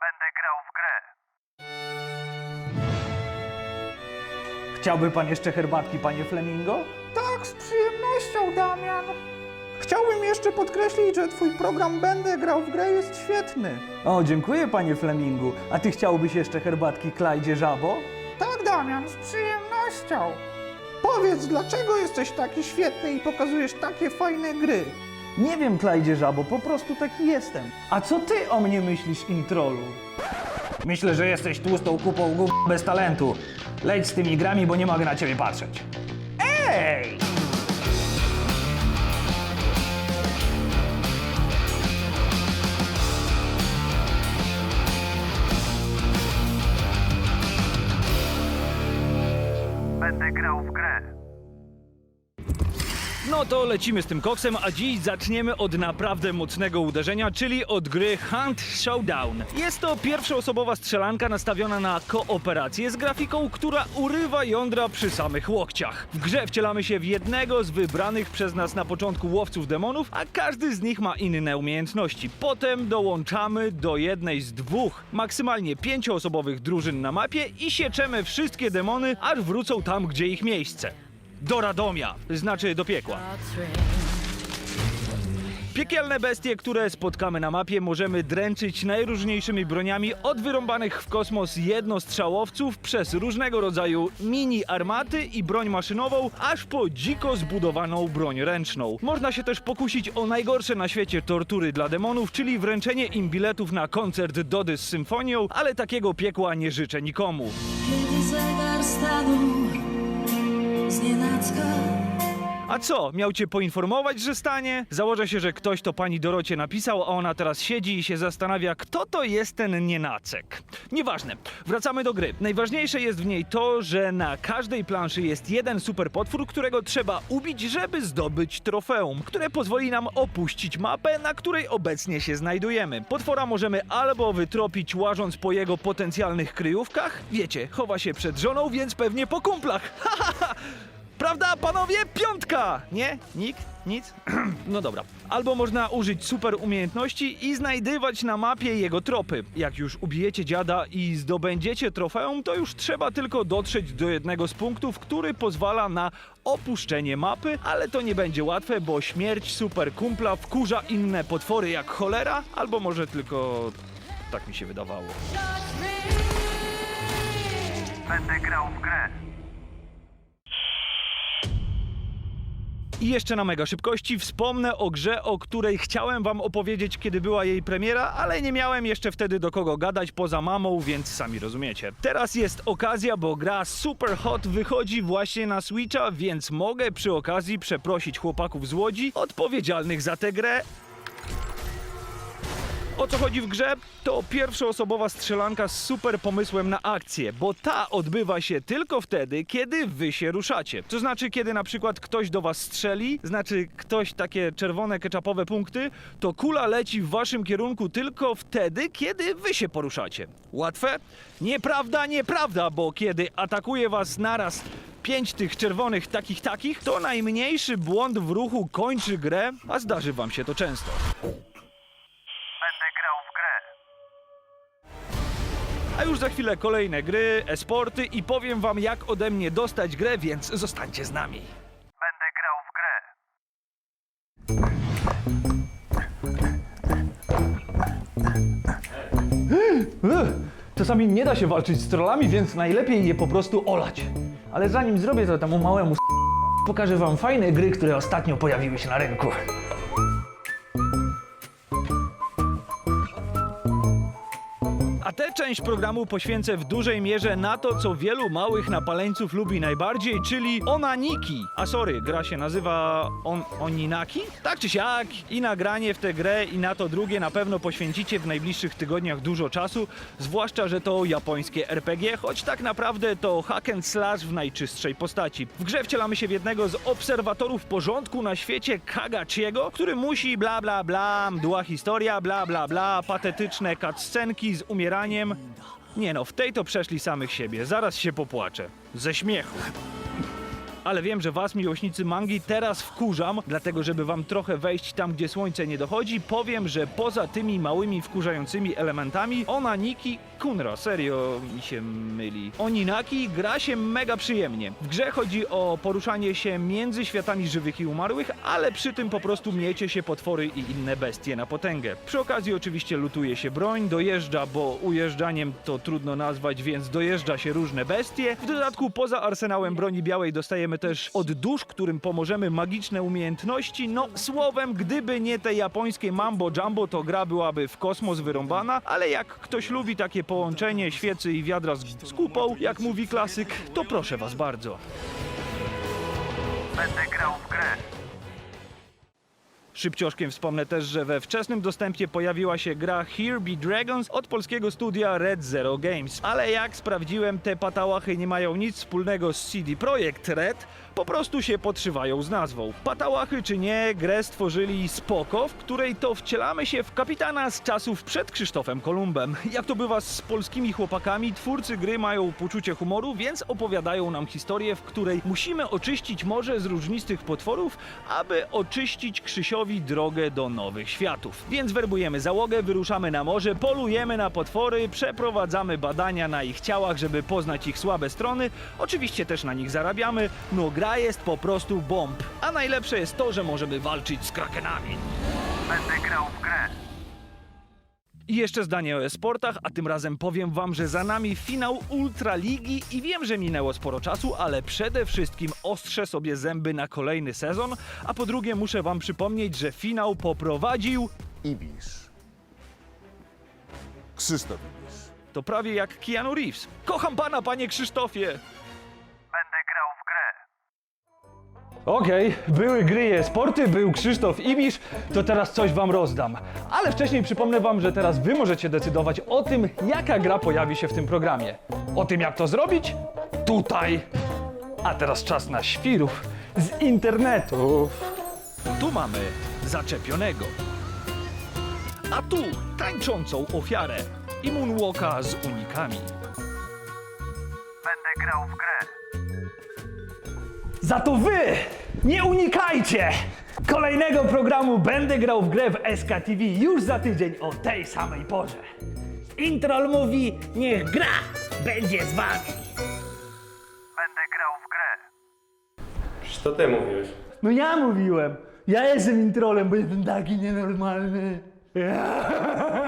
Będę grał w grę. Chciałby pan jeszcze herbatki, panie Flemingo? Tak, z przyjemnością, Damian. Chciałbym jeszcze podkreślić, że twój program Będę grał w grę jest świetny. O, dziękuję, panie Flemingu. A ty chciałbyś jeszcze herbatki Klajdzie Żabo? Tak, Damian, z przyjemnością. Powiedz, dlaczego jesteś taki świetny i pokazujesz takie fajne gry? Nie wiem, Klajdzie Żabo, po prostu taki jestem. A co ty o mnie myślisz, introlu? Myślę, że jesteś tłustą kupą gub bez talentu. Leć z tymi grami, bo nie mogę na ciebie patrzeć. Ej! Będę grał w grę. No to lecimy z tym koksem, a dziś zaczniemy od naprawdę mocnego uderzenia, czyli od gry Hunt Showdown. Jest to pierwszoosobowa strzelanka nastawiona na kooperację z grafiką, która urywa jądra przy samych łokciach. W grze wcielamy się w jednego z wybranych przez nas na początku łowców demonów, a każdy z nich ma inne umiejętności. Potem dołączamy do jednej z dwóch, maksymalnie pięcioosobowych drużyn na mapie i sieczemy wszystkie demony, aż wrócą tam, gdzie ich miejsce. Do Radomia, znaczy do piekła. Piekielne bestie, które spotkamy na mapie, możemy dręczyć najróżniejszymi broniami, od wyrąbanych w kosmos jednostrzałowców, przez różnego rodzaju mini armaty i broń maszynową, aż po dziko zbudowaną broń ręczną. Można się też pokusić o najgorsze na świecie tortury dla demonów, czyli wręczenie im biletów na koncert Dody z symfonią, ale takiego piekła nie życzę nikomu. Kiedy zegar stanął зненацка A co, miał cię poinformować, że stanie? Założę się, że ktoś to pani Dorocie napisał, a ona teraz siedzi i się zastanawia, kto to jest ten nienacek. Nieważne, wracamy do gry. Najważniejsze jest w niej to, że na każdej planszy jest jeden super potwór, którego trzeba ubić, żeby zdobyć trofeum, które pozwoli nam opuścić mapę, na której obecnie się znajdujemy. Potwora możemy albo wytropić łażąc po jego potencjalnych kryjówkach, wiecie, chowa się przed żoną, więc pewnie po kumplach. Ha, ha, ha. Prawda, panowie? Piątka! Nie? Nikt? Nic? no dobra. Albo można użyć super umiejętności i znajdywać na mapie jego tropy. Jak już ubijecie dziada i zdobędziecie trofeum, to już trzeba tylko dotrzeć do jednego z punktów, który pozwala na opuszczenie mapy, ale to nie będzie łatwe, bo śmierć super kumpla wkurza inne potwory jak cholera, albo może tylko tak mi się wydawało. Będę grał w grę. I jeszcze na mega szybkości wspomnę o grze, o której chciałem wam opowiedzieć, kiedy była jej premiera, ale nie miałem jeszcze wtedy do kogo gadać poza mamą, więc sami rozumiecie. Teraz jest okazja, bo gra Super Hot wychodzi właśnie na Switcha, więc mogę przy okazji przeprosić chłopaków z Łodzi odpowiedzialnych za tę grę, o co chodzi w grze? To pierwszoosobowa strzelanka z super pomysłem na akcję, bo ta odbywa się tylko wtedy, kiedy wy się ruszacie. To znaczy, kiedy na przykład ktoś do was strzeli, znaczy ktoś takie czerwone ketchupowe punkty, to kula leci w waszym kierunku tylko wtedy, kiedy wy się poruszacie. Łatwe? Nieprawda, nieprawda, bo kiedy atakuje was naraz pięć tych czerwonych takich takich, to najmniejszy błąd w ruchu kończy grę, a zdarzy wam się to często. A już za chwilę kolejne gry, esporty i powiem wam jak ode mnie dostać grę, więc zostańcie z nami. Będę grał w grę. Czasami nie da się walczyć z trollami, więc najlepiej je po prostu olać. Ale zanim zrobię to temu małemu s- pokażę wam fajne gry, które ostatnio pojawiły się na rynku. Część programu poświęcę w dużej mierze na to, co wielu małych napaleńców lubi najbardziej, czyli onaniki. A sorry, gra się nazywa on oninaki? Tak czy siak, i nagranie w tę grę i na to drugie na pewno poświęcicie w najbliższych tygodniach dużo czasu, zwłaszcza, że to japońskie RPG, choć tak naprawdę to hack and slash w najczystszej postaci. W grze wcielamy się w jednego z obserwatorów porządku na świecie Kagachiego, który musi bla bla bla, mdła historia, bla bla bla, patetyczne cutscenki z umieraniem. Nie no, w tej to przeszli samych siebie, zaraz się popłaczę. Ze śmiechu. Ale wiem, że was, miłośnicy mangi, teraz wkurzam, dlatego żeby wam trochę wejść tam, gdzie słońce nie dochodzi, powiem, że poza tymi małymi wkurzającymi elementami, Onaniki Kunra, serio mi się myli. Oninaki gra się mega przyjemnie. W grze chodzi o poruszanie się między światami żywych i umarłych, ale przy tym po prostu miecie się potwory i inne bestie na potęgę. Przy okazji oczywiście lutuje się broń, dojeżdża, bo ujeżdżaniem to trudno nazwać, więc dojeżdża się różne bestie. W dodatku poza arsenałem broni białej dostajemy też od dusz, którym pomożemy magiczne umiejętności. No słowem, gdyby nie te japońskie mambo jumbo, to gra byłaby w kosmos wyrąbana, ale jak ktoś lubi takie połączenie świecy i wiadra z, z kupą, jak mówi klasyk, to proszę was bardzo. Będę grał w. Szybcioszkiem wspomnę też, że we wczesnym dostępie pojawiła się gra Here Be Dragons od polskiego studia Red Zero Games. Ale jak sprawdziłem, te patałachy nie mają nic wspólnego z CD Projekt Red, po prostu się podszywają z nazwą. Patałachy czy nie, grę stworzyli Spoko, w której to wcielamy się w kapitana z czasów przed Krzysztofem Kolumbem. Jak to bywa z polskimi chłopakami, twórcy gry mają poczucie humoru, więc opowiadają nam historię, w której musimy oczyścić morze z różnistych potworów, aby oczyścić Krzysiowi drogę do nowych światów. Więc werbujemy załogę, wyruszamy na morze, polujemy na potwory, przeprowadzamy badania na ich ciałach, żeby poznać ich słabe strony. Oczywiście też na nich zarabiamy. No gra jest po prostu bomb. A najlepsze jest to, że możemy walczyć z krakenami. Będę grał w grę. I jeszcze zdanie o e-sportach, a tym razem powiem wam, że za nami finał Ultraligi i wiem, że minęło sporo czasu, ale przede wszystkim ostrzę sobie zęby na kolejny sezon, a po drugie muszę wam przypomnieć, że finał poprowadził Ibisz. Krzysztof Ibisz. to prawie jak Keanu Reeves. Kocham pana, panie Krzysztofie! Okej, były gry i sporty, był Krzysztof Ibisz, to teraz coś wam rozdam. Ale wcześniej przypomnę wam, że teraz wy możecie decydować o tym, jaka gra pojawi się w tym programie. O tym, jak to zrobić? Tutaj! A teraz czas na świrów z internetu. Tu mamy zaczepionego. A tu tańczącą ofiarę i moonwalka z unikami. Będę grał w grę. Za to wy nie unikajcie kolejnego programu Będę grał w grę w SKTV już za tydzień o tej samej porze. Introl mówi, niech gra będzie z wami. Będę grał w grę. Przecież to ty mówiłeś. No ja mówiłem, ja jestem introlem, bo jestem taki nienormalny.